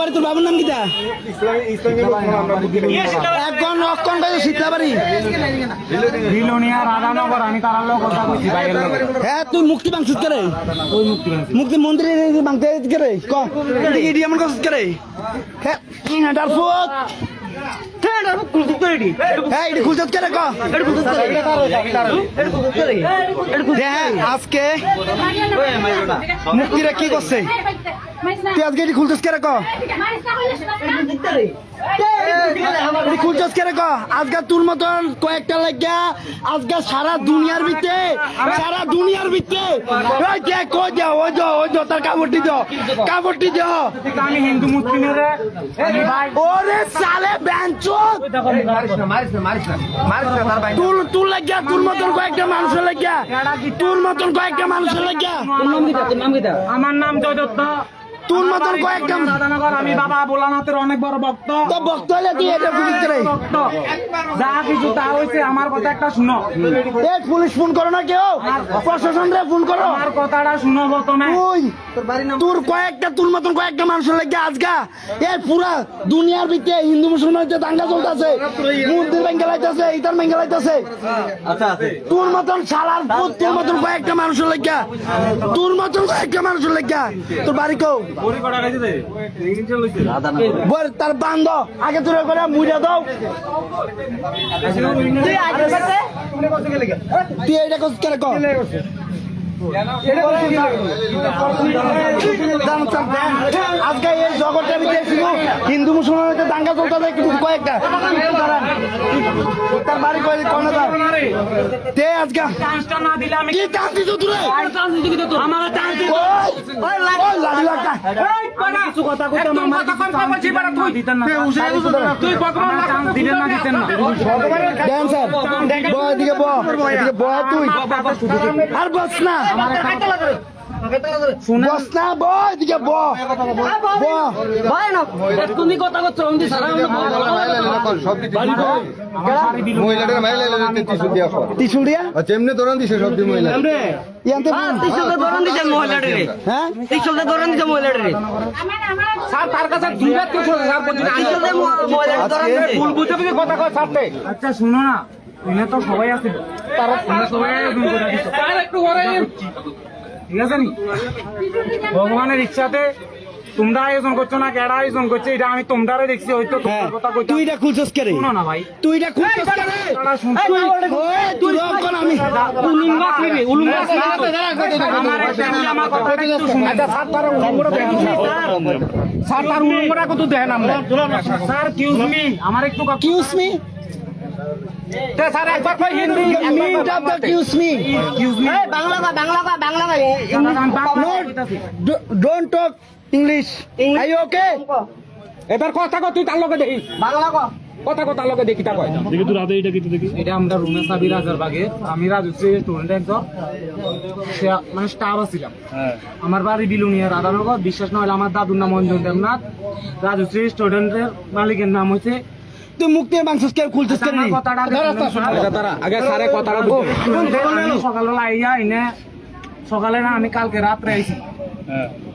শীতলাবাড়ি, তোর বাবুর নাম কিটা একজন অক্ষণ বিলোনিয়া রাধানগর আমি তার লোক কথা হ্যাঁ তুই মুক্তি বাংছিস করে মুক্তি মন্দিরে বাংতে করে ক এদিকে কাজ করে হ্যাঁ হেঁটার ফুট। হ্যাঁ আজকে মুক্তিরা কি করছে? তুই আজকে এটি খুলছস করে ক? খুলছস করে ক? আজকে তোর মতন কয়েকটা লাগিয়া আজকে সারা দুনিয়ার ভিতরে সারা দুনিয়ার ভিতরে। ওই দেখ কই দাও ওই দাও ওই দাও তার কাপড়টি দাও কাপড়টি দাও আমি হিন্দু মুসলিমের ওরে সালে বেঞ্চত তুল তুল লাগিয়া তোর মতন কয়েকটা মানুষের লাগিয়া তোর মতন কয়েকটা মানুষের লাগিয়া আমার নাম জয় দত্ত তোর মতন কয়েকটা রাধানগর আমি বাবা ভোলানাথের অনেক বড় ভক্ত। তো বক্ত হলে তুই এটা পুলিশ করে ভক্ত। যা কিছু তা হয়েছে আমার কথা একটা শুনো। এ পুলিশ ফোন করো না কেউ। প্রশাসন রে ফোন করো। আমার কথাটা শুনো প্রথমে। তুই তোর কয়েকটা তোর মতন কয়েকটা মানুষের লাগিয়া আজকা এ পুরা দুনিয়ার ভিতরে হিন্দু মুসলমান হইতে দাঙ্গা চলতেছে মন্দির ভেঙ্গে লাইতেছে ইতার ভেঙ্গে লাইতেছে। তোর মতন শালার পুত তোর মতন কয়েকটা মানুষের লাগিয়া তোর মতন কয়েকটা মানুষের লাগিয়া তোর বাড়ি কেউ তার বান্ধ। আগে তুই করে মুড়ে দাও। তুই কস কেন। আজকে এই জগতের ভিতরে শুধু হিন্দু মুসলমানের দাঙ্গা চলতে কিন্তু কয়েকটা। তার বাড়ি কয়ে কনে আজকে আমি আর বস না বস না ব এদিকে ব ব তুমি কথা করছ দৌড়ান দিছে সব মহিলা হ্যাঁ আচ্ছা শুনো না এনে তো সবাই আছে তারা সবাই আয়োজন করে ঠিক আছে নি ভগবানের ইচ্ছাতে তোমরা আয়োজন করছ না কেডা আয়োজন করছে এটা আমি তোমরারে দেখছি হয়তো হ্যাঁ তোমার কথা কইতে তুই এটা খুলছস শুনো না ভাই তুই এটা খুলছস কে রে তারা শুনছে তুই ওই তুই রকম আমি উলুঙ্গা খাইবে উলুঙ্গা আমার একটা আমার কথাটা একটু শুনুন স্যার তার উলুঙ্গটা দেখেন স্যার তার উলুঙ্গটা কত দেখেন আমরা স্যার কিউজ মি আমার একটু কথা কিউস মি স্যার একবার কই Hindi meet of the excuse me excuse me Bangla কা বাংলা কা বাংলা কা don't talk English I okay এবার কথা কর তুই তার লগে দেখি। বাংলা কা কথা কথা লগে দেখি তা কয়। দেখি তুই রাতে এটা কিন্তু দেখি। এটা আমরা রুমে সাবি রাজার বাগে। আমি রাজু স্টুডেন্ট একজন। সে মানে স্টাফ ছিলাম। আমার বাড়ি বিলুনিয়া রাধানগর। বিশ্বাস না হলে আমার দাদুর নাম অঞ্জন দেবনাথ। রাজু স্টুডেন্টের মালিকের নাম হচ্ছে তুই মুক্তির মাংস কে খুলছস কে কথাটা আগে সারে কথাটা সকালবেলা আইয়া এনে সকালে না আমি কালকে রাত্রে আইছি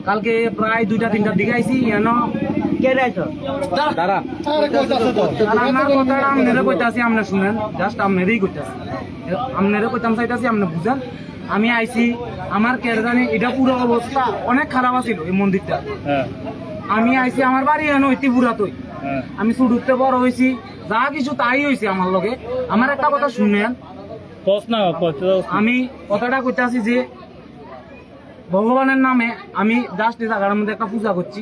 কালকে প্রায় দুইটা তিনটার দিকে আইছি এন কে রাইছো দাঁড়া আর আমার কথাটা আপনারা কইতাছি আপনি শুনেন জাস্ট কইতাছি আপনারা কইতাম চাইতাছি আপনি বুঝেন আমি আইছি আমার কের জানি এটা পুরো অবস্থা অনেক খারাপ আছিল এই মন্দিরটা আমি আইছি আমার বাড়ি এনে হইতে পুরাতই আমি শুরুতে বড় হয়েছি যা কিছু তাই হয়েছে আমার লগে। আমার একটা কথা শুনেন। আমি কথাটা কইতাছি যে ভগবানের নামে আমি জাস্ট এই জায়গার মধ্যে একটা পূজা করছি।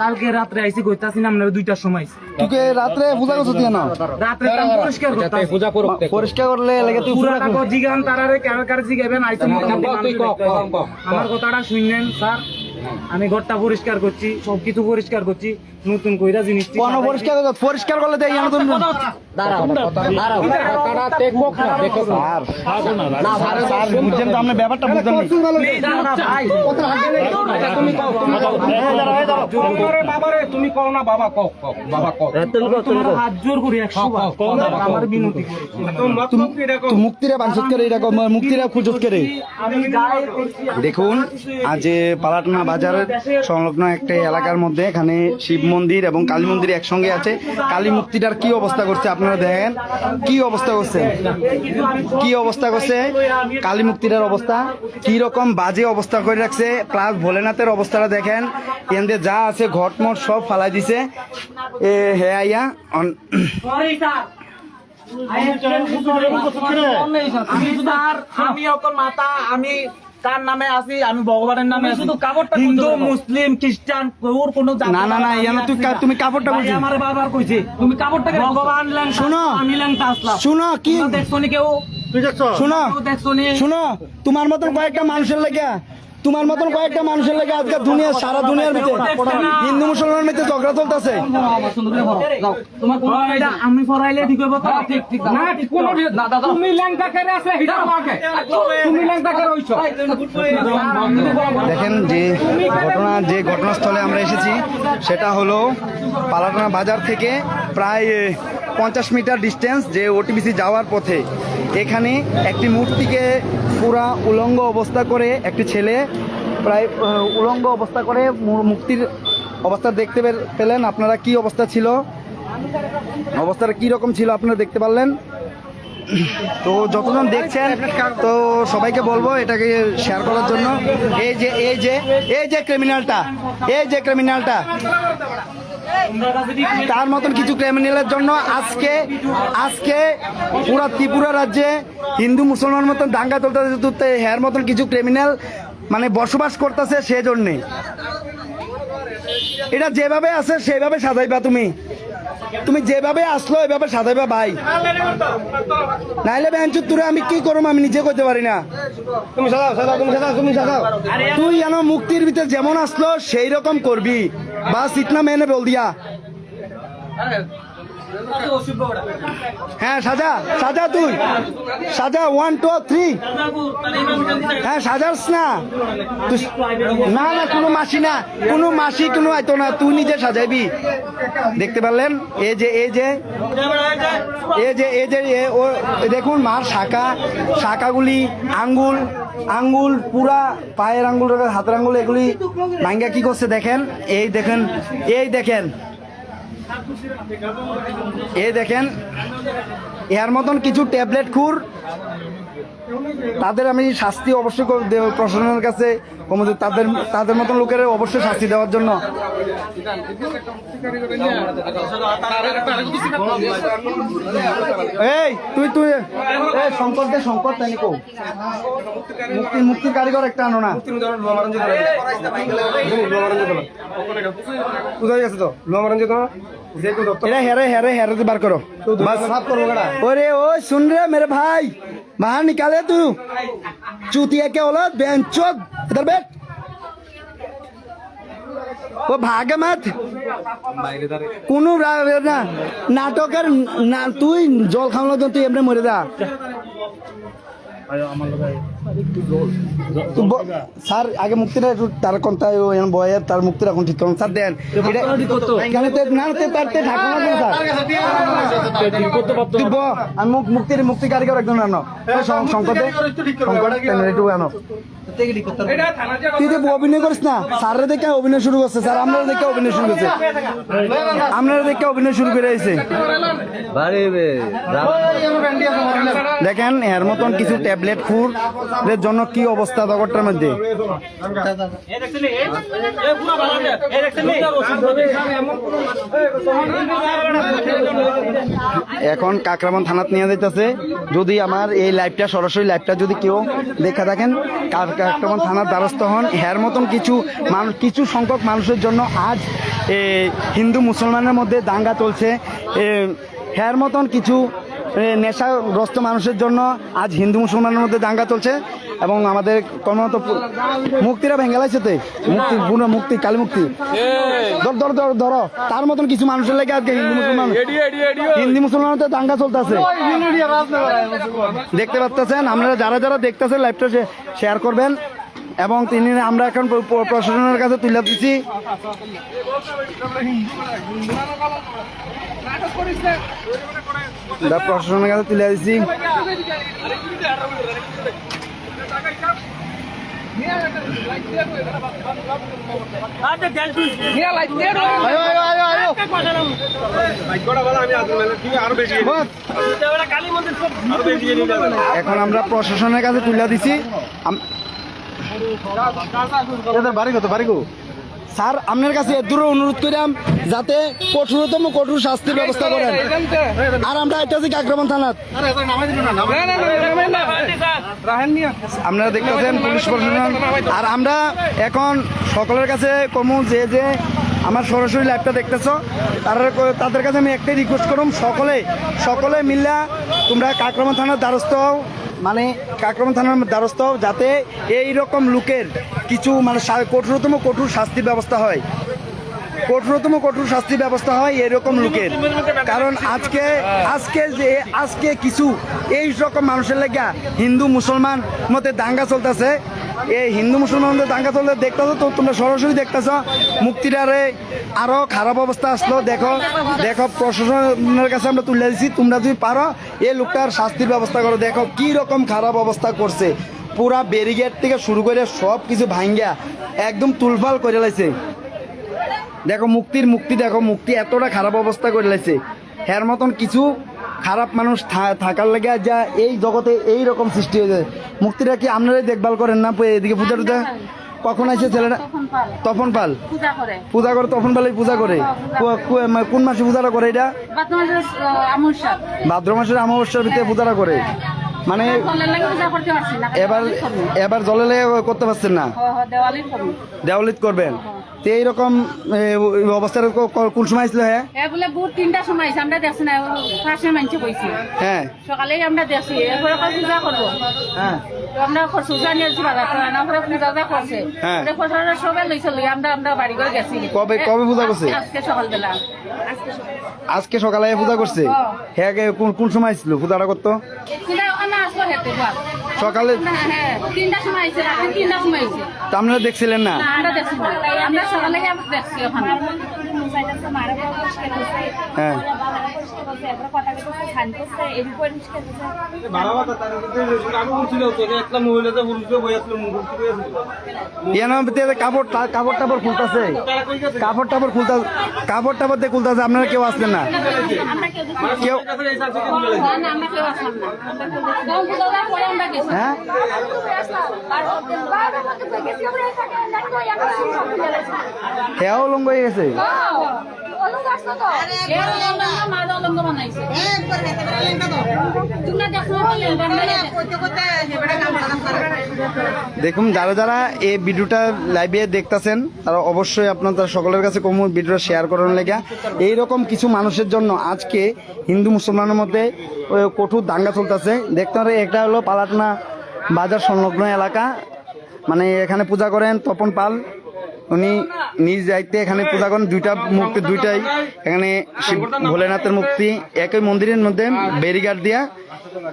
কালকে রাত্রে আইসি কইতাছি না আপনারা দুইটার সময় আইছি। তুকে রাত্রে পূজা করছস তুই না? রাত্রে আমি পরিষ্কার করতাছি। পূজা করুক পরিষ্কার করলে লাগে তুই পূজা পুরাটা কর। জিগান তারারে কার কার জিগাবেন আইসি মোটামুটি তুই ক, ক, ক। আমার কথাটা শুনলেন স্যার। আমি ঘরটা পরিষ্কার করছি সবকিছু পরিষ্কার করছি নতুন কইরা জিনিস কোন পরিষ্কার কর পরিষ্কার করলে দেই জানো তুমি দাঁড়াও দাঁড়াও কথাটা না দেখো স্যার। স্যার স্যার বুঝছেন তো আপনি ব্যাপারটা বুঝছেন না। ভাই তুমি কও তুমি কও। বাবারে বাবারে তুমি কও না বাবা কও কও বাবা কও। তুমি কও তুমি কও হাত জোর করি একশো বার আমার বিনতি করি। তোমরা মুক্তিরে বাংসত করে এটা মুক্তিরে খুঁজত করে? আমি দেখুন আজ পালাটনা বাজে বাজারের সংলগ্ন একটা এলাকার মধ্যে এখানে শিব মন্দির এবং কালী মন্দির একসঙ্গে আছে। কালী মূর্তিটার কি অবস্থা করছে আপনারা দেখেন? কি অবস্থা করছে? কি অবস্থা করছে? কালী মূর্তিটার অবস্থা কি রকম বাজে অবস্থা করে রাখছে? প্লাস ভোলেনাথের অবস্থাটা দেখেন। এখানে যা আছে, ঘটমট সব ফালাই দিছে। এ, হে আইয়া আমি এখন মাতা, আমি কার নামে আছি? আমি ভগবানের নামে শুধু কাপড়টা হিন্দু মুসলিম খ্রিস্টান ওর কোনো জাতি না না না ইয়ানো তুই তুমি কাপড়টা বলছিস আমার বারবার কইছে তুমি কাপড়টা ভগবান লেন শুনো আমি লেন তাসলা শুনো কি দেখছনি কেউ? শুনো শুনো তোমার মতন কয়েকটা মানুষের লেগে তোমার মতন কয়েকটা মানুষের লাগে আজকে দুনিয়া সারা দুনিয়ার ভিতরে হিন্দু মুসলমানের ভিতরে ঝগড়া চলতেছে। তোমার কোনো এটা আমি পড়াইলে ঠিক হইব ঠিক ঠিক না কোনো তুমি ল্যাংটা কেড়ে আছে হিটা মাকে তুমি ল্যাংটা কেড়ে হইছো? দেখেন যে ঘটনা যে ঘটনাস্থলে আমরা এসেছি সেটা হলো পালাটানা বাজার থেকে প্রায় পঞ্চাশ মিটার ডিস্টেন্স যে ওটিবিসি যাওয়ার পথে। এখানে একটি মূর্তিকে পুরা উলঙ্গ অবস্থা করে একটি ছেলে প্রায় উলঙ্গ অবস্থা করে মুক্তির অবস্থা দেখতে পেলেন। আপনারা কি অবস্থা ছিল? অবস্থাটা কি রকম ছিল আপনারা দেখতে পারলেন? তো যতজন দেখছেন, তো সবাইকে বলব এটাকে শেয়ার করার জন্য। এই যে এই যে এই যে ক্রিমিনালটা এই যে ক্রিমিনালটা তার মতন কিছু ক্রিমিনালের জন্য আজকে আজকে পুরা ত্রিপুরা রাজ্যে হিন্দু মুসলমান মতন দাঙ্গা চলতেছে তুলতে হ্যার মতন কিছু ক্রিমিনাল মানে বসবাস করতেছে সেজন্যে। এটা যেভাবে আছে সেভাবে সাজাইবা তুমি। তুমি যেভাবে আসলো এভাবে সাজাইবা ভাই। নাইলে বেঞ্চু তুরে আমি কি করব আমি নিজে করতে পারি না। তুমি সাজাও সাজাও তুমি সাজাও তুমি সাজাও। তুই যেন মুক্তির ভিতরে যেমন আসলো সেই রকম করবি। বাস ইতনা মেনে বল দিয়া হ্যাঁ সাজা সাজা তুই। সাজা ওয়ান টু থ্রি হ্যাঁ সাজাস না। না না, কোনো মাসি না। কোনো মাসি, কোনো আইতো না। তুই নিজে সাজাইবি দেখতে পারলেন? এ যে এ যে। এ যে এ যে ও দেখুন, মার শাখা। শাখাগুলি আঙ্গুল আঙ্গুল, পুরা পায়ের আঙ্গুল, হাতের আঙ্গুল, এগুলি ভাঙ্গা কি করছে দেখেন? এই দেখেন এই দেখেন। এই দেখেন, এর মতন কিছু ট্যাবলেট খুর। তাদের আমি শাস্তি অবশ্যই প্রশাসনের কাছে। তাদের তাদের মতন লোকের অবশ্যই শাস্তি দেওয়ার জন্য। এই, তুই তুই, এই শঙ্কর দে, শঙ্কর, তাই কো মুক্তি মুক্তি কারিগর একটা আনো না। কোথায় গেছে তো? লোমারঞ্জ তো যে কোন দপ্তর এরা হেরে হেরে হেরে বার করো বাস সাফ করবো কেডা ओरे ओ सुन रहे मेरे भाई बाहर निकाले तू चूतिया के औलाद बेंचोद इधर बैठ ও ভাগে মাত কোনো রা- রা- না নাটকের না তুই জল খাওয়ানো তো তুই এমনি মরে যা তুই ব- স্যার আগে মুক্তিটা একটু তার কোনটা বয়ে তার মুক্তিটা এখন ঠিক করুন। স্যার দেন। না আমি মুক্তির মুক্তি কারিগর একজন আনো। একটু আনো। তুই তো অভিনয় করিস না স্যারের দেখে অভিনয় শুরু করছে স্যার আপনারা দেখে অভিনয় শুরু করছে। আপনারা দেখে অভিনয় শুরু করে আইছে। দেখেন এর মতন কিছু ট্যাবলেট ফুড এর জন্য কি অবস্থা জগৎটার মধ্যে? এখন কাকরামান থানাত নিয়ে যাইতেছে। যদি আমার এই লাইভটা, সরাসরি লাইভটা যদি কেউ দেখা থাকেন কাকরামান থানার দ্বারস্থ হন। এর মতন কিছু মানুষ কিছু সংখ্যক মানুষের জন্য আজ হিন্দু মুসলমানের মধ্যে দাঙ্গা চলছে। এর মতন কিছু নেশাগ্রস্ত মানুষের জন্য আজ হিন্দু মুসলমানের মধ্যে দাঙ্গা চলছে এবং আমাদের কর্মরত মুক্তিরা ভেঙে লাইছে তে। মুক্তি পুরো মুক্তি কালী মুক্তি। ধর ধর ধর ধরো তার মতন কিছু মানুষের লেগে আজকে হিন্দু মুসলমান হিন্দু মুসলমানদের দাঙ্গা চলতেছে। দেখতে পাচ্ছেন আপনারা যারা যারা দেখতেছেন লাইভটা শেয়ার করবেন। এবং তিনি আমরা এখন প্র- প্র- প্রশাসনের কাছে তুলে দিচ্ছি। প্রশাসনের কাছে তুলে দিচ্ছি। এখন আমরা প্রশাসনের কাছে তুলে দিছি বাড়ি কত? বাড়ি কো? স্যার আপনার কাছে দূরে অনুরোধ করিলাম যাতে কঠোরতম কঠোর শাস্তির ব্যবস্থা করেন। আর আমরা ঐতিহাসিক আক্রমণ থানার আপনারা দেখতেছেন পুলিশ প্রশাসন। আর আমরা এখন সকলের কাছে কমু যে যে আমার সরাসরি লাইভটা দেখতেছ। তারা তাদের কাছে আমি একটাই রিকোয়েস্ট করুম, সকলে সকলে মিল্লা তোমরা কাকরমা থানার দ্বারস্থ হও। মানে কাকরমা থানার দ্বারস্থ হও যাতে এই রকম লোকের কিছু মানে কঠোরতম কঠোর শাস্তির ব্যবস্থা হয়। কঠোরতম কঠোর শাস্তি ব্যবস্থা হয় এরকম লোকের। কারণ আজকে আজকে যে, আজকে কিছু এই রকম মানুষের লেগা হিন্দু, মুসলমান মতে দাঙ্গা চলতেছে। এই হিন্দু মুসলমানদের দাঙ্গা চলতে দেখতেছো তো তোমরা সরাসরি দেখতেছো। মুক্তিটারে আরও খারাপ অবস্থা আসলো, দেখো দেখো, প্রশাসনের কাছে আমরা তুলে দিচ্ছি তোমরা যদি পারো এই লোকটার শাস্তির ব্যবস্থা করো। দেখো, কি রকম খারাপ অবস্থা করছে। পুরা ব্যারিগেড থেকে শুরু করে সব কিছু ভাঙ্গা, একদম তুলফাল করে লাইছে। দেখো, মুক্তির মুক্তি, দেখো, মুক্তি এতটা খারাপ অবস্থা করে লাইছে। এর মতন কিছু খারাপ মানুষ থাকার লাগে যা এই জগতে এই রকম সৃষ্টি হয়ে যায় মুক্তিটা কি আপনারাই দেখভাল করেন না এদিকে পূজা টুজা? কখন আছে ছেলেটা তপন পাল। পূজা করে। তপন পালাই পূজা করে। মানে কোন মাসে পূজাটা করে এটা? ভাদ্র মাসের অমাবস্যার ভিতরে পূজাটা করে। মানে ফলের লাগে পূজা করতে পারছি না এবার এবার জলে লেগে করতে পারছেন না? দেওয়ালি দেওয়ালিত করবেন। তো এইরকম এ, অবস্থার কোন সময় আসলে হ্যাঁ এ বলে বুট তিনটা সময় আছে আমরা দেখছি না পাশে মানছে কইছি। হ্যাঁ। সকালেই আমরা দেখছি এরপরে পূজা করব? হ্যাঁ। আমরা করছি জানিয়ে বাজার তো পূজা যা করছে। হ্যাঁ। সবাই লইছে আমরা আমরা বাড়ি করে গেছি। কবে- কবে পূজা করছে? আজকে- আজকে সকালবেলা। আজকে সকালে পূজা করছে? হ্যাঁ কোন সময় ছিল পূজাটা করতো? সকালে হ্যাঁ তিনটা সময় আইছে রাত্রি তিনটা সময় আইছে। তা আপনারা দেখছিলেন না? না, আমরা দেখছি আমরা সকালে দেখছি ওখানে। হ্যাঁ। কাপড় কাপড় টাপড় খুলতেছে। কাপড় টাপড় খুলতে কাপড় টাপড় দিয়ে খুলতেছে আপনারা কেউ আসলেন না। কেউ না, আমরা কেউ আসলাম না। গম পূজা দেওয়ার পরে আমরা গেছি। হ্যাঁ হ্যাঁ অলঙ্গ হয়ে গেছে। দেখুন, যারা যারা এই ভিডিওটা লাইভে দেখতেছেন, তারা অবশ্যই আপনাদের সকলের কাছে কম ভিডিওটা শেয়ার করার লেগে। এইরকম কিছু মানুষের জন্য আজকে হিন্দু মুসলমানের মধ্যে কঠোর দাঙ্গা চলতেছে। দেখতে পারে একটা হলো পালাটনা বাজার সংলগ্ন এলাকা। মানে এখানে পূজা করেন তপন পাল। উনি নিজ দায়িত্বে এখানে পূজা করেন, দুইটা মূর্তি, দুইটাই। এখানে শিব ভোলেনাথের মূর্তি, একই মন্দিরের মধ্যে ব্যারিগার্ড দিয়া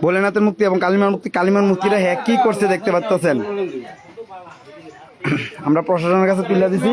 ভোলেনাথের মূর্তি এবং কালিমার মূর্তি, কালিমার মূর্তিটা হ্যাঁ কি করছে দেখতে পাচ্ছেন আমরা প্রশাসনের কাছে তুলে দিছি।